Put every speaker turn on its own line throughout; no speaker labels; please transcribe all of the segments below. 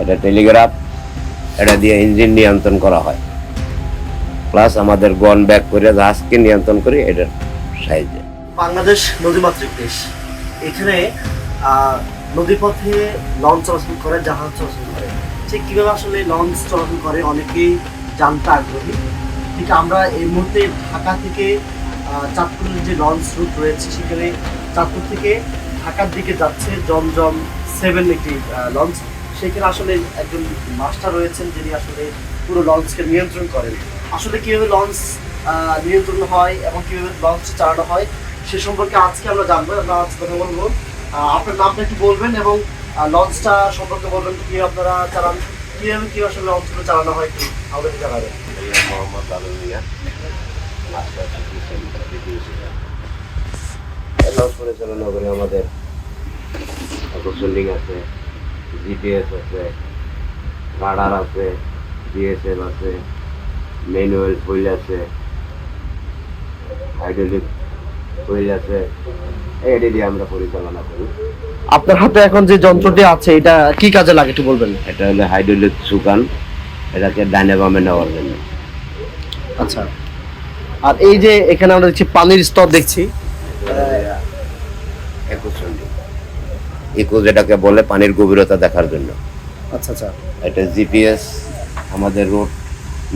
এটা টেলিগ্রাফ, এটা দিয়ে ইঞ্জিন নিয়ন্ত্রণ করা হয়। প্লাস আমাদের গন ব্যাক করে জাহাজকে নিয়ন্ত্রণ করি, এটার সাহায্যে।
বাংলাদেশ নদীমাতৃক দেশ। এখানে নদীপথে লঞ্চ চলাচল করে, জাহাজ চলাচল করে। ঠিক কীভাবে আসলে লঞ্চ চলাচল করে, অনেকেই জানতে আগ্রহী। ঠিক আমরা এই মুহূর্তে ঢাকা থেকে চাঁদপুরের যে লঞ্চ রুট রয়েছে, সেখানে চাঁদপুর থেকে ঢাকার দিকে যাচ্ছে জমজম সেভেন একটি লঞ্চ সেখানে আসলে একজন মাস্টার রয়েছেন যিনি আসলে পুরো লঞ্চকে নিয়ন্ত্রণ করেন। আসলে কীভাবে লঞ্চ নিয়ন্ত্রণ হয় এবং কীভাবে লঞ্চ চালানো হয়, সে সম্পর্কে আজকে আমরা জানব আমরা আজ কথা বলব। আপনার নামটা একটু বলবেন এবং লঞ্চটা সম্পর্কে বলবেন, কি আপনারা চালান, কীভাবে কি আসলে লঞ্চগুলো চালানো হয় কি আমাদেরকে জানাবেন।
মোহাম্মদ আলম লঞ্চ পরিচালনা করে আমাদের। আকর্ষণিং আছে। জিপিএস আছে রাডার আছে ডিএসএল আছে ম্যানুয়াল হুইল আছে হাইড্রোলিক হুইল আছে এটি দিয়ে আমরা পরিচালনা করি।
আপনার হাতে এখন যে যন্ত্রটি আছে এটা কি কাজে লাগে একটু বলবেন?
এটা হলো হাইড্রোলিক সুকান এটাকে ডাইনে বামে নেওয়ার জন্য।
আচ্ছা। আর এই যে এখানে আমরা দেখছি পানির স্তর দেখছি।
ইকো যেটাকে বলে পানির গভীরতা দেখার জন্য।
আচ্ছা আচ্ছা।
এটা জিপিএস আমাদের রোড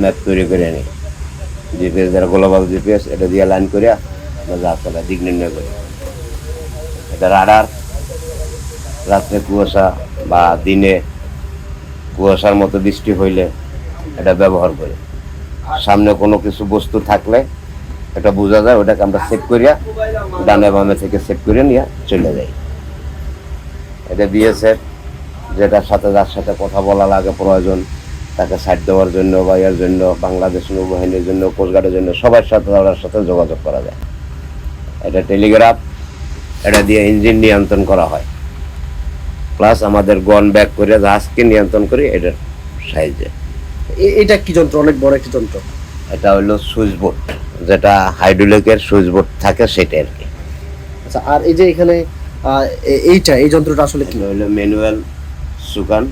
ম্যাপ তৈরি করে নিই। জিপিএস যারা গ্লোবাল জিপিএস এটা দিয়ে লাইন করে আমরা রাস্তাটা দিক নির্ণয় করি। এটা রাডার রাত্রে কুয়াশা বা দিনে কুয়াশার মতো বৃষ্টি হইলে এটা ব্যবহার করি। সামনে কোনো কিছু বস্তু থাকলে এটা বোঝা যায় ওটাকে আমরা সেভ করিয়া ডানে বামে থেকে সেভ করে নিয়ে চলে যাই। এটা বিএসএফ যেটার সাথে যার সাথে কথা বলা লাগে প্রয়োজন তাকে সাইড দেওয়ার জন্য বা এর জন্য বাংলাদেশ নৌবাহিনীর জন্য কোস্টগার্ডের জন্য সবার সাথে তার সাথে যোগাযোগ করা যায়। এটা টেলিগ্রাফ এটা দিয়ে ইঞ্জিন নিয়ন্ত্রণ করা হয়। প্লাস আমাদের গন ব্যাক করে জাহাজকে নিয়ন্ত্রণ করি এটার সাহায্যে।
এটা কি যন্ত্র? অনেক বড় একটি যন্ত্র।
এটা হলো সুইচ বোর্ড যেটা হাইড্রোলিকের সুইচ বোর্ড থাকে সেটা আর কি।
আচ্ছা আর এই যে এখানে এইটা এই যন্ত্রটা আসলে কি?
হলো ম্যানুয়াল সুকান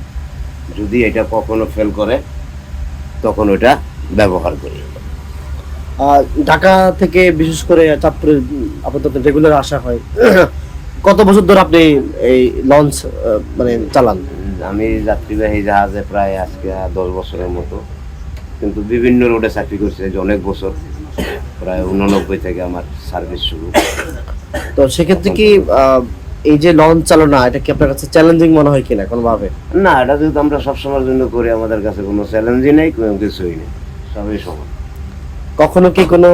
যদি এটা কখনো ফেল করে তখন ওটা ব্যবহার করি।
ঢাকা থেকে বিশেষ করে চাঁদপুরে আপাতত রেগুলার আসা হয়। কত বছর ধরে আপনি এই লঞ্চ মানে চালান?
আমি যাত্রীবাহী জাহাজে প্রায় আজকে দশ বছরের মতো। কিন্তু বিভিন্ন রোডে চাকরি করছি যে অনেক বছর। প্রায় উননব্বই থেকে আমার সার্ভিস শুরু।
তো সেক্ষেত্রে কি এই যে লঞ্চ চালনা এটা কি আপনার কাছে চ্যালেঞ্জিং মনে হয় কিনা কোনোভাবে?
না এটা যেহেতু আমরা সবসময়ের জন্য করি আমাদের কাছে কোনো চ্যালেঞ্জই নেই কোনো কিছুই নেই। সবই সমান।
কখনো কি কোনো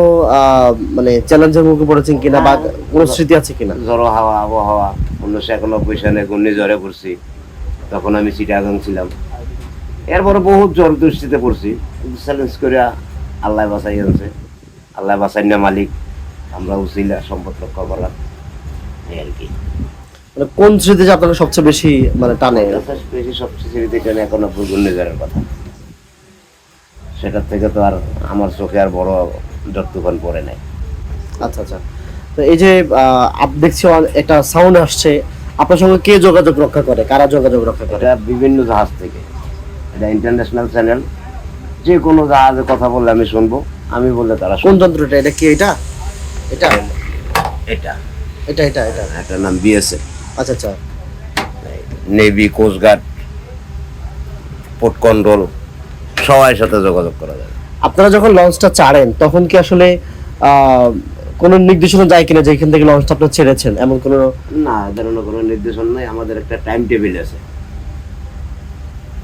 মানে চ্যালেঞ্জের মুখে পড়েছেন কিনা বা কোনো স্মৃতি আছে কিনা?
ঝড়ো হাওয়া আবহাওয়া উনিশশো একানব্বই সালে জ্বরে পড়ছি তখন আমি চিটাগাং ছিলাম। এরপরে বহুত জ্বর দুষ্টিতে পড়ছি চ্যালেঞ্জ করে আল্লাহ বাঁচাই আনছে। আল্লাহ বাঁচাই না মালিক আমরা উচিলা সম্পদ রক্ষা করার। এই আর কি।
মানে কোন স্মৃতি যে আপনাকে সবচেয়ে বেশি মানে টানে?
বেশি সবচেয়ে স্মৃতি টানে একানব্বই ঘূর্ণিঝড়ের কথা। সেটার থেকে তো আর আমার চোখে আর বড় তুফান পড়ে নাই।
আচ্ছা আচ্ছা। তো এই যে আপ দেখছি একটা সাউন্ড আসছে। আপনার সঙ্গে কে যোগাযোগ রক্ষা করে? কারা যোগাযোগ রক্ষা করে?
এটা বিভিন্ন জাহাজ থেকে। এটা ইন্টারন্যাশনাল চ্যানেল যে কোনো জাহাজে কথা বললে আমি শুনব। আমি বললে তারা
কোন। যন্ত্রটা? এটা কি এটা? এটা?
এটা।
এটা এটা এটা।
এটার নাম বিএসএফ
আচ্ছা আচ্ছা।
নেভি কোস্টগার্ড পোর্ট কন্ট্রোল সবার সাথে যোগাযোগ করা যায়।
আপনারা যখন লঞ্চটা ছাড়েন তখন কি আসলে কোনো নির্দেশনা যায় কিনা যে এখান থেকে লঞ্চটা আপনারা ছেড়েছেন? এমন কোনো
না ধরনের কোনো নির্দেশন নাই। আমাদের একটা টাইম টেবিল আছে।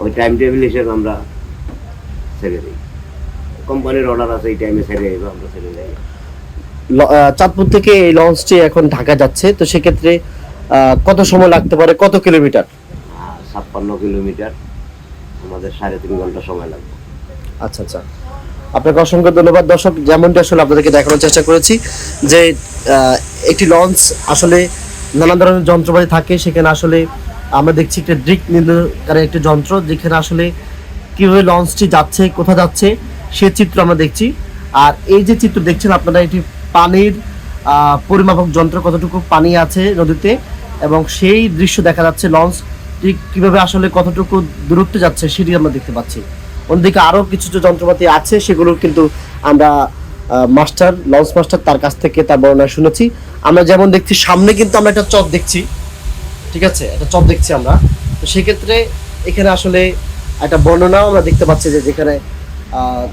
ওই টাইম টেবিল হিসেবে আমরা ছেড়ে দিই। কোম্পানির অর্ডার আছে এই টাইমে ছেড়ে যাবে আমরা ছেড়ে যাই
চাঁদপুর থেকে এই লঞ্চটি এখন ঢাকা যাচ্ছে। তো সেক্ষেত্রে কত সময় লাগতে পারে? কত কিলোমিটার?
ছাপ্পান্ন কিলোমিটার। আমাদের সাড়ে তিন ঘণ্টা সময় লাগবে।
আচ্ছা আচ্ছা। আপনাকে অসংখ্য ধন্যবাদ। দর্শক যেমনটি আসলে আপনাদেরকে দেখানোর চেষ্টা করেছি যে একটি লঞ্চ আসলে নানা ধরনের যন্ত্রপাতি থাকে সেখানে আসলে আমরা দেখছি একটা দিক নির্ণয়কারী একটি যন্ত্র যেখানে আসলে কীভাবে লঞ্চটি যাচ্ছে কোথা যাচ্ছে সে চিত্র আমরা দেখছি। আর এই যে চিত্র দেখছেন আপনারা এটি পানির পরিমাপক যন্ত্র কতটুকু পানি আছে নদীতে এবং সেই দৃশ্য দেখা যাচ্ছে লঞ্চ কীভাবে আসলে কতটুকু দূরত্বে যাচ্ছে সেটি আমরা দেখতে পাচ্ছি। অন্যদিকে আরও কিছু যে যন্ত্রপাতি আছে, সেগুলো কিন্তু আমরা মাস্টার, লঞ্চ মাস্টার তার কাছ থেকে তার বর্ণনা শুনেছি। আমরা যেমন দেখছি, সামনে কিন্তু আমরা একটা চপ দেখছি, ঠিক আছে? একটা চপ দেখছি আমরা। তো সেক্ষেত্রে এখানে আসলে একটা বর্ণনাও আমরা দেখতে পাচ্ছি যে যেখানে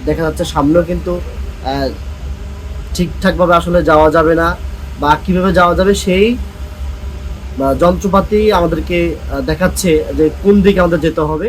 দেখা যাচ্ছে সামনেও কিন্তু ঠিকঠাকভাবে আসলে যাওয়া যাবে না বা কীভাবে যাওয়া যাবে সেই যন্ত্রপাতি আমাদেরকে দেখাচ্ছে যে কোন দিকে আমাদের যেতে হবে।